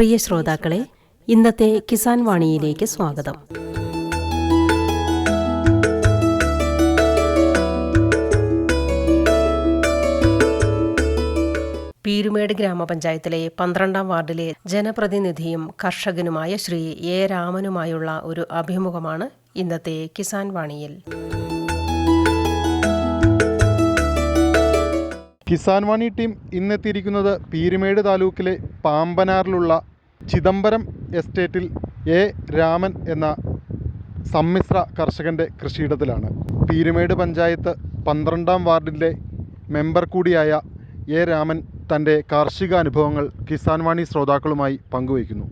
പ്രിയ ശ്രോതാക്കളെ ഇന്നത്തെ കിസാൻ വാണിയിലേക്ക് സ്വാഗതം. പീരുമേട് ഗ്രാമപഞ്ചായത്തിലെ പന്ത്രണ്ടാം വാർഡിലെ ജനപ്രതിനിധിയും കർഷകനുമായ ശ്രീ എ രാമനുമായുള്ള ഒരു അഭിമുഖമാണ് ഇന്നത്തെ കിസാൻ വാണിയിൽ. കിസാൻ വാണി ടീം ഇന്നെത്തിയിരിക്കുന്നത് പീരുമേട് താലൂക്കിലെ പാമ്പനാറിലുള്ള ചിദംബരം എസ്റ്റേറ്റിൽ എ രാമൻ എന്ന സമ്മിശ്ര കർഷകന്റെ കൃഷിയിടത്തിലാണ്. പീരുമേട് പഞ്ചായത്ത് പന്ത്രണ്ടാം വാർഡിലെ മെമ്പർ കൂടിയായ എ രാമൻ തന്റെ കാർഷിക അനുഭവങ്ങൾ കിസാൻ വാണി ശ്രോതാക്കളുമായി പങ്കുവയ്ക്കുന്നു.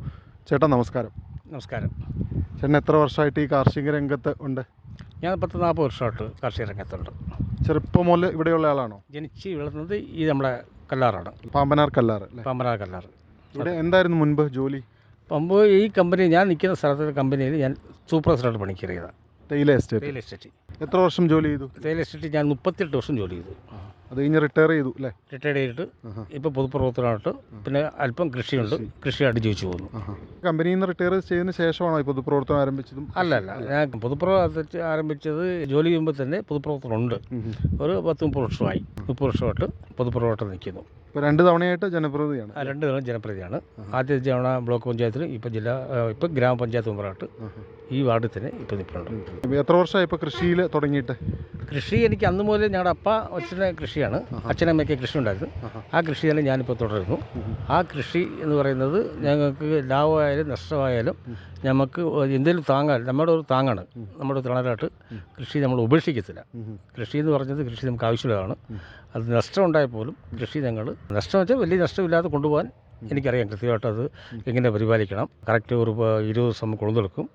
ചേട്ടാ നമസ്കാരം. നമസ്കാരം. ചേട്ടൻ എത്ര വർഷമായിട്ട് ഈ കാർഷിക രംഗത്ത് ഉണ്ട്? ഞാൻ പത്ത് നാൽപ്പത് വർഷമായിട്ട് കാർഷിക രംഗത്തുണ്ട് ചെറുപ്പം മുതൽ ഇവിടെയുള്ള ആളാണോ? ജനിച്ച് വളർന്നത് ഈ നമ്മുടെ കല്ലാറാണ്. പാമ്പനാർ കല്ലാറ് പാമ്പനാർ പമ്പനാർ കല്ലാറ്. ഇവിടെ എന്തായിരുന്നു മുൻപ് ജോലി? പമ്പ് ഈ കമ്പനി ഞാൻ നിൽക്കുന്ന സ്ഥലത്തെ കമ്പനിയിൽ ഞാൻ സൂപ്പർവൈസറായിട്ട് പണിക്കറിയതാണ് റിയൽ എസ്റ്റേറ്റ് റിയൽ എസ്റ്റേറ്റ് എത്ര വർഷം ജോലി ചെയ്തു? റിയൽ എസ്റ്റേറ്റ് ഞാൻ മുപ്പത്തെട്ട് വർഷം ജോലി ചെയ്തു. അത് കഴിഞ്ഞ് റിട്ടയർ ചെയ്തു അല്ലേ? റിട്ടയർ ചെയ്തിട്ട്. ഇപ്പോൾ പൊതുപ്രവർത്തനമായിട്ട് പിന്നെ അല്പം കൃഷിയുണ്ട്. കൃഷിയായിട്ട് ജീവിച്ചു പോകുന്നു. കമ്പനിയിൽ നിന്ന് റിട്ടയർ ചെയ്തതിന് ശേഷമാണോ ഈ പൊതുപ്രവർത്തനം ആരംഭിച്ചതും? അല്ല അല്ല. ഞാൻ പൊതുപ്രവർത്തനം ആരംഭിച്ചത് ജോലി ചെയ്യുമ്പോൾ തന്നെ പൊതുപ്രവർത്തനം ഉണ്ട്. ഒരു പത്ത് മുപ്പത് വർഷമായി. മുപ്പത് വർഷമായിട്ട് പൊതുപ്രവർത്തനം നിൽക്കുന്നു. ഇപ്പോൾ രണ്ട് തവണയായിട്ട് ജനപ്രതിയാണ് രണ്ട് തവണ ജനപ്രതിയാണ് ആദ്യ തവണ ബ്ലോക്ക് പഞ്ചായത്തിൽ ഇപ്പോൾ ജില്ലാ ഇപ്പോൾ ഗ്രാമപഞ്ചായത്ത് മെമ്പറായിട്ട് ഈ വാർഡിൽ തന്നെ ഇപ്പോൾ നിൽപ്പുണ്ട്. എത്ര വർഷമായി ഇപ്പോൾ കൃഷിയിൽ തുടങ്ങിയിട്ട്? കൃഷി എനിക്ക് അന്ന് മുതൽ ഞങ്ങളുടെ അപ്പ അച്ഛന്റെ കൃഷിയാണ്. അച്ഛനമ്മയ്ക്ക് കൃഷി ഉണ്ടായിരുന്നു. ആ കൃഷി തന്നെ ഞാനിപ്പോൾ തുടരുന്നു. ആ കൃഷി എന്ന് പറയുന്നത് ഞങ്ങൾക്ക് ലാഭമായാലും നഷ്ടമായാലും നമുക്ക് എന്തെങ്കിലും താങ്ങാൻ നമ്മുടെ ഒരു താങ്ങാണ്. നമ്മുടെ തണലായിട്ട് കൃഷി നമ്മൾ ഉപേക്ഷിക്കത്തില്ല. കൃഷി എന്ന് പറഞ്ഞത് കൃഷി നമുക്ക് ആവശ്യമുള്ളതാണ്. അത് നഷ്ടം ഉണ്ടായാൽ പോലും കൃഷി ഞങ്ങൾ നഷ്ടം വെച്ചാൽ വലിയ നഷ്ടമില്ലാതെ കൊണ്ടുപോകാൻ എനിക്കറിയാം കൃത്യമായിട്ട് അത് എങ്ങനെ പരിപാലിക്കണം. കറക്റ്റ് ഒരു ഇരുപത് ദിവസം കൊളുന്നെടുക്കും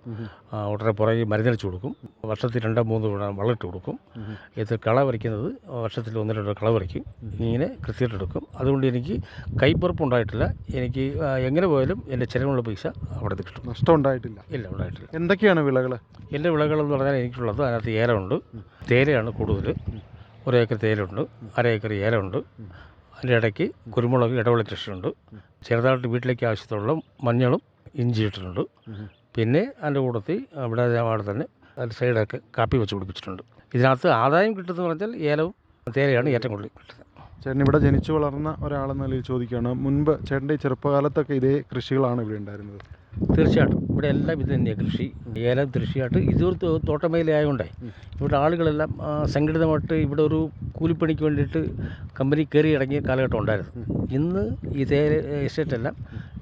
ഉടനെ പുറകെ മരുന്നടിച്ച് കൊടുക്കും. വർഷത്തിൽ രണ്ടോ മൂന്നോ തവണ വളമിട്ട് കൊടുക്കും. ഇത് കള വരയ്ക്കുന്നത് വർഷത്തിൽ ഒന്ന് രണ്ടോ കള വരയ്ക്കും. ഇങ്ങനെ കൃത്യമായിട്ട് എടുക്കും. അതുകൊണ്ട് എനിക്ക് കൈപ്പുറപ്പ് ഉണ്ടായിട്ടില്ല. എനിക്ക് എങ്ങനെ പോയാലും എന്റെ ചിലവിനുള്ള പൈസ അവിടെ കിട്ടും. നഷ്ടം ഉണ്ടായിട്ടില്ല. ഇല്ല ഉണ്ടായിട്ടില്ല. എന്തൊക്കെയാണ് വിളകൾ എന്റെ വിളകളെന്ന് പറഞ്ഞാൽ എനിക്കുള്ളത് അതിനകത്ത് ഏലമുണ്ട്. തേയിലയാണ് കൂടുതൽ ഒരു ഏക്കർ തേയിലുണ്ട് അര ഏക്കർ ഏലമുണ്ട്. അതിന്റെ ഇടയ്ക്ക് കുരുമുളക് ഇടവിള കൃഷിയുണ്ട്. ചെറുതായിട്ട് വീട്ടിലേക്ക് ആവശ്യത്തിനുള്ള മഞ്ഞളും ഇഞ്ചി ഇട്ടിട്ടുണ്ട്. പിന്നെ അതിന്റെ കൂട്ടത്തിൽ അവിടെ അവിടെ തന്നെ അതിന്റെ സൈഡൊക്കെ കാപ്പി വെച്ച് പിടിപ്പിച്ചിട്ടുണ്ട്. ഇതിനകത്ത് ആദായം കിട്ടുന്നതെന്ന് പറഞ്ഞാൽ ഏലവും തേയിലയാണ് ഏറ്റവും കൂടുതൽ കിട്ടുന്നത്. ചേട്ടൻ ഇവിടെ ജനിച്ചു വളർന്ന ഒരാളെന്ന നിലയിൽ ചോദിക്കുകയാണ്. മുൻപ് ചേട്ടന്റെ ചെറുപ്പകാലത്തൊക്കെ ഇതേ കൃഷികളാണ് ഇവിടെ ഉണ്ടായിരുന്നത്. തീർച്ചയായിട്ടും. ഇവിടെ എല്ലാം ഇത് തന്നെയാണ് കൃഷി. ഏലം കൃഷിയായിട്ട് ഇതൊരു തോ- തോട്ടമേഖലയായതുകൊണ്ടേ ഇവിടെ ആളുകളെല്ലാം സംഘടിതമായിട്ട് ഇവിടെ ഒരു കൂലിപ്പണിക്ക് വേണ്ടിയിട്ട് കമ്പനി കയറി ഇറങ്ങിയ കാലഘട്ടം ഉണ്ടായിരുന്നു. ഇന്ന് ഈ തേയില എസ്റ്റേറ്റ് എല്ലാം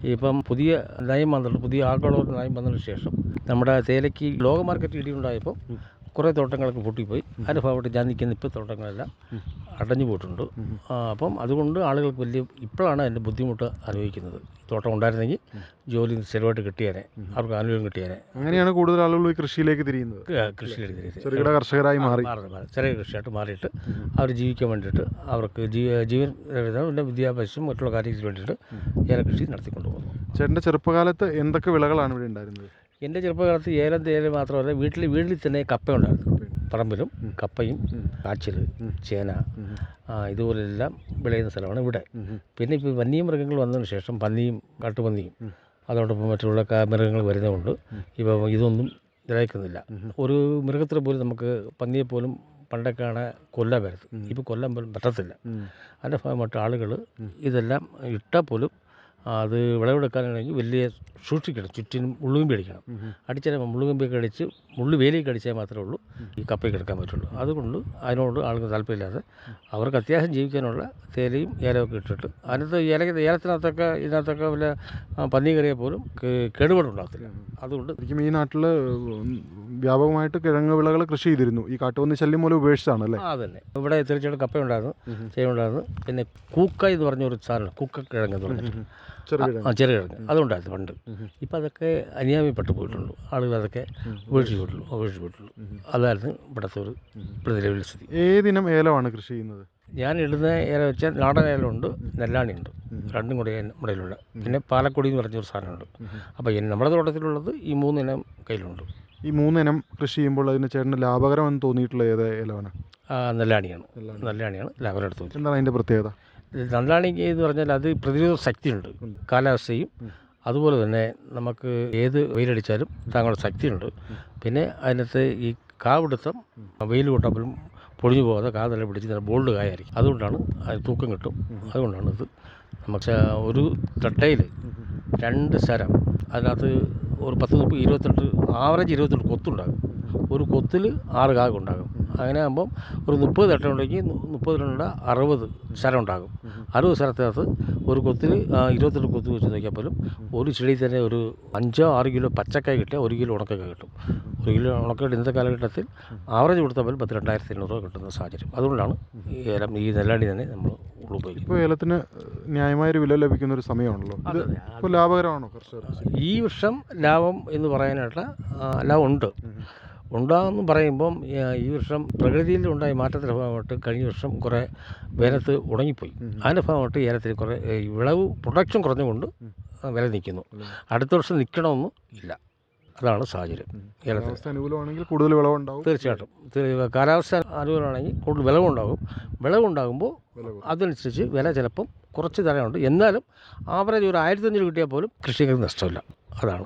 ഇപ്പം പുതിയ നയം വന്നിട്ട് പുതിയ ആഗോള നയം വന്നതിന് ശേഷം നമ്മുടെ തേയിലയ്ക്ക് ലോക മാർക്കറ്റ് ഇടിയുണ്ടായപ്പോൾ കുറേ തോട്ടങ്ങളൊക്കെ പൊട്ടിപ്പോയി. അതിന്റെ ഭാഗമായിട്ട് ഞാൻ നിൽക്കുന്ന ഇപ്പോൾ തോട്ടങ്ങളെല്ലാം അടഞ്ഞു പോയിട്ടുണ്ട്. അപ്പം അതുകൊണ്ട് ആളുകൾക്ക് വലിയ ഇപ്പോഴാണ് അതിന്റെ ബുദ്ധിമുട്ട് അനുഭവിക്കുന്നത്. തോട്ടം ഉണ്ടായിരുന്നെങ്കിൽ ജോലി സ്ഥിരമായിട്ട് കിട്ടിയേനെ അവർക്ക് ആനുകൂല്യം കിട്ടിയേനെ. അങ്ങനെയാണ് കൂടുതൽ ആളുകൾ ഈ കൃഷിയിലേക്ക് തിരിയുന്നത്. കൃഷി ചെറുകിട കർഷകരായി മാറി. ചെറിയ കൃഷിയായിട്ട് മാറിയിട്ട് അവർ ജീവിക്കാൻ വേണ്ടിയിട്ട് അവർക്ക് ജീവ ജീവൻ പിന്നെ വിദ്യാഭ്യാസം മറ്റുള്ള കാര്യങ്ങൾക്ക് വേണ്ടിയിട്ട് ഏലകൃഷി നടത്തിക്കൊണ്ട് പോകുന്നു ചേട്ടന്റെ ചെറുപ്പകാലത്ത് എന്തൊക്കെ വിളകളാണ് ഇവിടെ ഉണ്ടായിരുന്നത്? എന്റെ ചെറുപ്പകാലത്ത് ഏലം തേയില മാത്രമല്ല വീട്ടിൽ വീട്ടിൽ തന്നെ കപ്പ ഉണ്ടായിരുന്നു. പറമ്പിലും കപ്പയും കാച്ചിൽ ചേന ഇതുപോലെല്ലാം വിളയുന്ന സ്ഥലമാണ് ഇവിടെ. പിന്നെ ഇപ്പോൾ വന്യമൃഗങ്ങൾ വന്നതിന് ശേഷം പന്നിയും കാട്ടുപന്നിയും അതോടൊപ്പം മറ്റുള്ള മൃഗങ്ങൾ വരുന്നതുകൊണ്ട് ഇപ്പോൾ ഇതൊന്നും നിലനിൽക്കുന്നില്ല. ഒരു മൃഗത്തിന് പോലും നമുക്ക് പന്നിയെ പോലും പണ്ടൊക്കെയാണ് കൊല്ലാൻ വരുന്നത് ഇപ്പോൾ കൊല്ലാൻ പോലും പറ്റത്തില്ല. അതിന്റെ ഭാഗമായിട്ട് ആളുകൾ ഇതെല്ലാം ഇട്ടാൽ പോലും അത് വിളവെടുക്കാനാണെങ്കിൽ വലിയ സൂക്ഷിക്കണം ചുറ്റിനും മുള്ളുകമ്പി അടിക്കണം. അടിച്ചാൽ മുള്ളുകമ്പിയൊക്കെ അടിച്ച് മുള്ളു വേലിയൊക്കെ അടിച്ചാൽ മാത്രമേ ഉള്ളൂ ഈ കപ്പയ്ക്ക് എടുക്കാൻ പറ്റുള്ളൂ. അതുകൊണ്ട് അതിനോട് ആൾക്ക് താല്പര്യമില്ലാതെ അവർക്ക് അത്യാവശ്യം ജീവിക്കാനുള്ള തേലയും ഏലമൊക്കെ ഇട്ടിട്ട് അതിനകത്ത് ഏല ഏലത്തിനകത്തൊക്കെ ഇതിനകത്തൊക്കെ വല്ല പന്നി കയറിയാൽ പോലും കേടുപാടുണ്ടാകത്തില്ല അതുകൊണ്ട് ശരിക്കും ഈ നാട്ടിൽ വ്യാപകമായിട്ട് കിഴങ്ങ് വിളകൾ കൃഷി ചെയ്തിരുന്നു. ഈ കാട്ടുപന്നി ശല്യം മൂലം ഉപേക്ഷിച്ചാണ് അല്ലേ? ആ അതന്നെ. ഇവിടെ തീർച്ചയായിട്ടും കപ്പയുണ്ടായിരുന്നു ചെയ്യുണ്ടായിരുന്നു പിന്നെ കൂക്ക എന്ന് പറഞ്ഞ ഒരു സാധനം കൂക്ക കിഴങ്ങ് എന്ന് പറഞ്ഞിട്ട്. ആ ചെറുകിഴങ്ങ് അതുണ്ടായിരുന്നു പണ്ട്. ഇപ്പം അതൊക്കെ അനിയാമിപ്പെട്ടു പോയിട്ടുള്ളൂ. ആളുകൾ അതൊക്കെ ഉപേക്ഷിച്ച് പോയിട്ടുള്ളൂ ഉപേക്ഷിച്ച് പോയിട്ടുള്ളൂ അതായിരുന്നു ഇവിടുത്തെ ഒരു ഇവിടെ നിലവിലെ സ്ഥിതി. ഏതിനം ഏലമാണ് കൃഷി ചെയ്യുന്നത്? ഞാൻ ഇടുന്ന ഏല വെച്ചാൽ നാടൻ ഏലമുണ്ട് നെല്ലാണിയുണ്ട്. ഉണ്ട് രണ്ടും കൂടി നമ്മുടെ പിന്നെ പാലക്കൊടി എന്ന് പറഞ്ഞൊരു സാധനമുണ്ട്. അപ്പോൾ നമ്മുടെ തോട്ടത്തിലുള്ളത് ഈ മൂന്നിനം കയ്യിലുണ്ട്. ഈ മൂന്നിനം കൃഷി ചെയ്യുമ്പോൾ അതിന് ചേട്ടന് ലാഭകരമെന്ന് തോന്നിയിട്ടുള്ള ഏത് ഏലമാണ്? നെല്ലാണിയാണ്. നെല്ലാണി. നെല്ലാണിയാണ് ലാഭം എടുത്ത് എന്താണ് അതിന്റെ പ്രത്യേകത? നെല്ലാണിക്ക് എന്ന് പറഞ്ഞാൽ അത് പ്രതിരോധ ശക്തിയുണ്ട്. ഉണ്ട്. കാലാവസ്ഥയും അതുപോലെ തന്നെ നമുക്ക് ഏത് വെയിലടിച്ചാലും താങ്കളുടെ ശക്തിയുണ്ട്. പിന്നെ അതിനകത്ത് ഈ കാവിടുത്തം വെയിൽ കൊണ്ടപ്പോഴും പൊടിഞ്ഞു പോകാതെ കാതെല്ലാം പിടിച്ച് നല്ല ബോൾഡ് കായായിരിക്കും. അതുകൊണ്ടാണ് അത് തൂക്കം കിട്ടും. അതുകൊണ്ടാണ് ഇത് നമുക്ക് ഒരു തട്ടയിൽ രണ്ട് ശരം. അതിനകത്ത് ഒരു പത്ത് മുപ്പത് ഇരുപത്തെട്ട് ആവറേജ് ഇരുപത്തെട്ട് കൊത്തുണ്ടാകും. ഒരു കൊത്തിൽ ആറ് കാക ഉണ്ടാകും. അങ്ങനെ ആകുമ്പം ഒരു മുപ്പത് തട്ട ഉണ്ടെങ്കിൽ മുപ്പത് രണ്ട് അറുപത് ശരം ഉണ്ടാകും. അറുപത് ശരത്തിനകത്ത് ഒരു കൊത്തിൽ ഇരുപത്തെട്ട് കൊത്ത് വെച്ച് നോക്കിയാൽ പോലും ഒരു ചെടി തന്നെ ഒരു അഞ്ചോ ആറ് കിലോ പച്ചക്കായ കിട്ടിയാൽ ഒരു കിലോ ഉണക്കൊക്കെ കിട്ടും. ഒരു കിലോ ഉണക്കയുടെ ഇന്നത്തെ കാലഘട്ടത്തിൽ ആവറേജ് കൊടുത്താൽ പോലും പത്ത് രണ്ടായിരത്തി രൂപ കിട്ടുന്ന സാഹചര്യം. അതുകൊണ്ടാണ് ഈ നെല്ലാടി തന്നെ നമ്മൾ ഉപയോഗിക്കുന്നത് ഇപ്പോൾ ഏലത്തിന് ന്യായമായൊരു വില ലഭിക്കുന്ന ഒരു സമയമാണല്ലോ. ഇത്. ഇപ്പോൾ ലാഭകരമാണോ കർഷകർക്ക്? ഈ വർഷം ലാഭം എന്ന് പറയാനായിട്ട് ലാഭം ഉണ്ട്. ഉണ്ടാകുമെന്ന് പറയുമ്പം ഈ വർഷം പ്രകൃതിയിൽ ഉണ്ടായ മാറ്റത്തിന്റെ ഭാഗമായിട്ട് കഴിഞ്ഞ വർഷം കുറേ വേനത്ത് ഉണങ്ങിപ്പോയി. അതിന്റെ ഭാഗമായിട്ട് ഏലത്തിൽ കുറേ വിളവ് പ്രൊഡക്ഷൻ കുറഞ്ഞുകൊണ്ട് വില നിൽക്കുന്നു. അടുത്ത വർഷം നിൽക്കണമെന്നും ഇല്ല. അതാണ് സാഹചര്യം. കേരളത്തിൽ അനുകൂലമാണെങ്കിൽ കൂടുതൽ വിളവുണ്ടാവും. തീർച്ചയായിട്ടും. കാലാവസ്ഥ അനുകൂലമാണെങ്കിൽ കൂടുതൽ വിളവുണ്ടാകും. വിളവുണ്ടാകുമ്പോൾ. അതനുസരിച്ച് വില ചിലപ്പം കുറച്ച് തരമുണ്ട് എന്നാലും ആവറേജ് ഒരു ആയിരത്തി അഞ്ഞൂറ് കിട്ടിയാൽ പോലും കൃഷിക്കാർക്ക് നഷ്ടമില്ല. അതാണ്.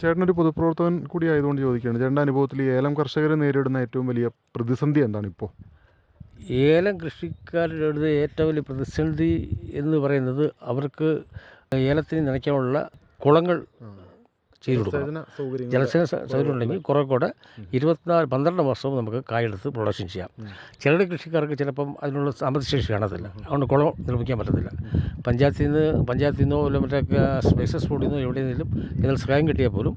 ചേട്ടനൊരു പൊതുപ്രവർത്തകൻ കൂടി ആയതുകൊണ്ട് ചോദിക്കുകയാണ്. ചേട്ടന്റെ അനുഭവത്തിൽ ഏലം കർഷകർ നേരിടുന്ന ഏറ്റവും വലിയ പ്രതിസന്ധി എന്താണ് ഇപ്പോൾ? ഏലം കൃഷിക്കാരുടെ ഏറ്റവും വലിയ പ്രതിസന്ധി എന്ന് പറയുന്നത് അവർക്ക് ഏലത്തിന് നനയ്ക്കാനുള്ള കുളങ്ങൾ ചെയ്തു കൊടുക്കണം ജലസേചന ജലസേന സൗകര്യം ഉണ്ടെങ്കിൽ കുറേ കൂടെ ഇരുപത്തിനാല് പന്ത്രണ്ട് മാസവും നമുക്ക് കായെടുത്ത് പ്രൊഡക്ഷൻ ചെയ്യാം. ചിലരുടെ കൃഷിക്കാർക്ക് ചിലപ്പം അതിനുള്ള സാമ്പത്തിക ശേഷി കാണത്തില്ല. അതുകൊണ്ട് കുളം നിർമ്മിക്കാൻ പറ്റത്തില്ല. പഞ്ചായത്തിൽ നിന്ന് പഞ്ചായത്തിൽ നിന്നോ അല്ലെങ്കിൽ മറ്റേ സ്പേസസ് ബോർഡിൽ നിന്നോ എവിടെ നിന്നും ഇതിൽ സഹായം കിട്ടിയാൽ പോലും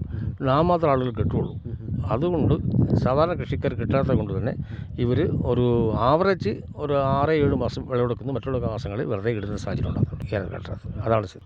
നാമാത്ര ആളുകൾ കിട്ടുള്ളൂ അതുകൊണ്ട് സാധാരണ കൃഷിക്കാർ കിട്ടാത്തത് കൊണ്ട് തന്നെ ഇവർ ഒരു ആവറേജ് ഒരു ആറ് ഏഴ് മാസം വിളവെടുക്കുന്നു മറ്റുള്ള മാസങ്ങളിൽ വെറുതെ ഇടുന്ന സാഹചര്യം ഉണ്ടാകുന്നുണ്ട് കേരളത്തിൽ അതാണ് സ്ഥിതി.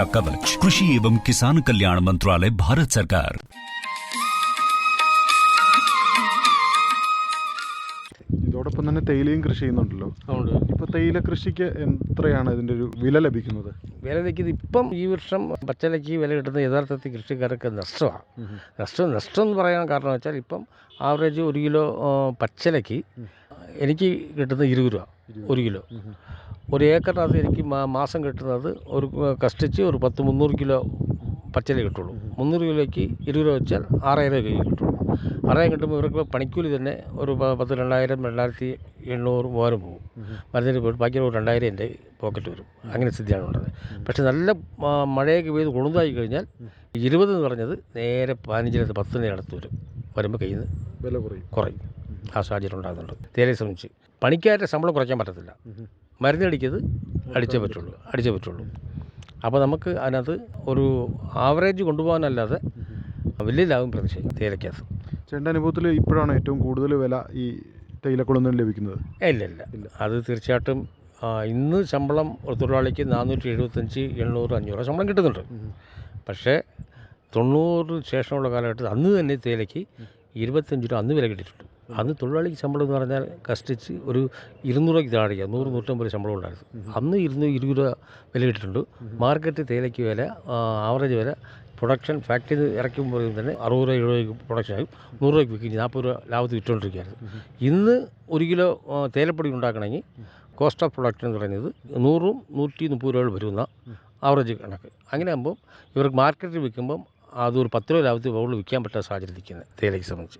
कवच कृषि एवं किसान कल्याण मंत्रालय भारत सरकार ഇതോടൊപ്പം തന്നെ തേയിലയും കൃഷി ചെയ്യുന്നുണ്ടല്ലോ അതുകൊണ്ട് ഇപ്പോൾ തേയില കൃഷിക്ക് എത്രയാണ് ഇതിൻ്റെ ഒരു വില ലഭിക്കുന്നത് വില നിൽക്കുന്നത് ഇപ്പം ഈ വർഷം പച്ചലയ്ക്ക് വില കിട്ടുന്നത് യഥാർത്ഥത്തിൽ കൃഷിക്കാർക്ക് നഷ്ടമാണ് നഷ്ടം നഷ്ടം എന്ന് പറയാൻ കാരണം വെച്ചാൽ ഇപ്പം ആവറേജ് ഒരു കിലോ ആ, പച്ചലയ്ക്ക് എനിക്ക് കിട്ടുന്നത് ഇരുപത് രൂപ ഒരു കിലോ ഒരു ഏക്കറിനകത്ത് എനിക്ക് മാസം കിട്ടുന്നത് ഒരു കഷ്ടിച്ച് ഒരു പത്ത് മുന്നൂറ് കിലോ പച്ചരി കിട്ടുള്ളൂ. മുന്നൂറ് കിലോയ്ക്ക് ഇരുപത് രൂപ വെച്ചാൽ ആറായിരം രൂപ കിട്ടുള്ളൂ ആറായിരം കിട്ടുമ്പോൾ ഇവർക്ക് പണിക്കൂലി തന്നെ ഒരു പത്ത് രണ്ടായിരം രണ്ടായിരത്തി എണ്ണൂറ് മൂവായിരം പോകും. മരുന്നിന് പോയിട്ട് ബാക്കി ഒരു രണ്ടായിരം എന്റെ പോക്കറ്റ് വരും. അങ്ങനെ സ്ഥിതിയാണ് ഉള്ളത്. പക്ഷേ നല്ല മഴയൊക്കെ പെയ്ത് കൊളുതായി കഴിഞ്ഞാൽ ഇരുപത് എന്ന് പറഞ്ഞത് നേരെ പതിനഞ്ചിനകത്ത് പത്തിന് അടുത്ത് വരും. വരുമ്പോൾ കയ്യിൽ നിന്ന് വില കുറയും. കുറയും. ആ സാഹചര്യം ഉണ്ടാകുന്നുണ്ട്. തേരെ ശ്രമിച്ച്. പണിക്കാരുടെ ശമ്പളം കുറയ്ക്കാൻ പറ്റത്തില്ല. മരുന്നടിക്കത് അടിച്ചേ പറ്റുള്ളൂ. അടിച്ചേ പറ്റുള്ളൂ. അപ്പോൾ നമുക്ക് അതിനകത്ത് ഒരു ആവറേജ് കൊണ്ടുപോകാനല്ലാതെ വലിയ ലാഭം പ്രതീക്ഷിക്കും തേയിലക്കകത്ത്. ചേട്ടന്റെ അനുഭവത്തിൽ ഇപ്പോഴാണ് ഏറ്റവും കൂടുതൽ വില ഈ തേയിലക്കുളം ലഭിക്കുന്നത്? ഏ, ഇല്ല ഇല്ല. അത് തീർച്ചയായിട്ടും ഇന്ന് ശമ്പളം ഒരു തൊഴിലാളിക്ക് നാനൂറ്റി എഴുപത്തഞ്ച് എണ്ണൂറ് അഞ്ഞൂറ് ശമ്പളം കിട്ടുന്നുണ്ട്. പക്ഷേ തൊണ്ണൂറിന് ശേഷമുള്ള കാലഘട്ടത്തിൽ അന്ന് തന്നെ തേയിലയ്ക്ക് ഇരുപത്തഞ്ച് രൂപ അന്ന് വില കിട്ടിയിട്ടുണ്ട്. അന്ന് തൊഴിലാളിക്ക് ശമ്പളം എന്ന് പറഞ്ഞാൽ കഷ്ടിച്ച് ഒരു ഇരുന്നൂറ് രൂപയ്ക്ക് താഴെയാണ് നൂറ് നൂറ്റമ്പത് ശമ്പളം ഉണ്ടായിരുന്നു. അന്ന് ഇരുന്നൂറ് ഇരുപത് രൂപ വില കിട്ടിയിട്ടുണ്ട് മാർക്കറ്റ് തേയിലയ്ക്ക് വില ആവറേജ് വില പ്രൊഡക്ഷൻ ഫാക്ടറി നിന്ന് ഇറക്കുമ്പോൾ തന്നെ അറുപത് രൂപ എഴുപത് രൂപയ്ക്ക് പ്രൊഡക്ഷനായി നൂറ് രൂപയ്ക്ക് വിൽക്കും നാൽപ്പത് രൂപ ലാഭത്തിൽ വിറ്റുകൊണ്ടിരിക്കുകയായിരുന്നു. ഇന്ന് ഒരു കിലോ തേയിലപ്പൊടി ഉണ്ടാക്കണമെങ്കിൽ കോസ്റ്റ് ഓഫ് പ്രൊഡക്ഷൻ എന്ന് പറയുന്നത് നൂറും നൂറ്റി മുപ്പത് രൂപകൾ വരുന്ന ആവറേജ് കണക്ക്. അങ്ങനെ ആകുമ്പോൾ ഇവർക്ക് മാർക്കറ്റിൽ വിൽക്കുമ്പം അതൊരു പത്ത് രൂപ ലാഭത്തിൽ പോകുള്ളൂ വിൽക്കാൻ പറ്റാത്ത സാഹചര്യം നിൽക്കുന്നത് തേയിലയ്ക്ക് സംബന്ധിച്ച്.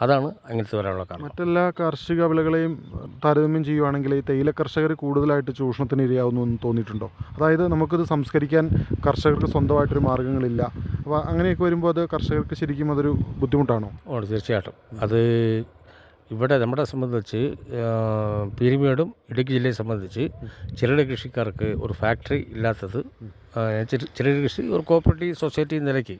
അതാണ് അങ്ങനത്തെ വരാനുള്ള കാരണം. മറ്റെല്ലാ കാർഷിക വിളകളെയും താരതമ്യം ചെയ്യുവാണെങ്കിൽ ഈ തേയില കർഷകർ കൂടുതലായിട്ട് ചൂഷണത്തിന് ഇരയാവുന്നു എന്ന് തോന്നിയിട്ടുണ്ടോ? അതായത് നമുക്കിത് സംസ്കരിക്കാൻ കർഷകർക്ക് സ്വന്തമായിട്ടൊരു മാർഗങ്ങളില്ല. അപ്പോൾ അങ്ങനെയൊക്കെ വരുമ്പോൾ അത് കർഷകർക്ക് ശരിക്കും അതൊരു ബുദ്ധിമുട്ടാണോ? ഓ തീർച്ചയായിട്ടും. അത് ഇവിടെ നമ്മുടെ സംബന്ധിച്ച് പീരുമേടും ഇടുക്കി ജില്ലയെ സംബന്ധിച്ച് ചെറുകിട കൃഷിക്കാർക്ക് ഒരു ഫാക്ടറി ഇല്ലാത്തത് ചെറുകിട കൃഷി ഒരു കോപ്പറേറ്റീവ് സൊസൈറ്റി നിലയ്ക്ക്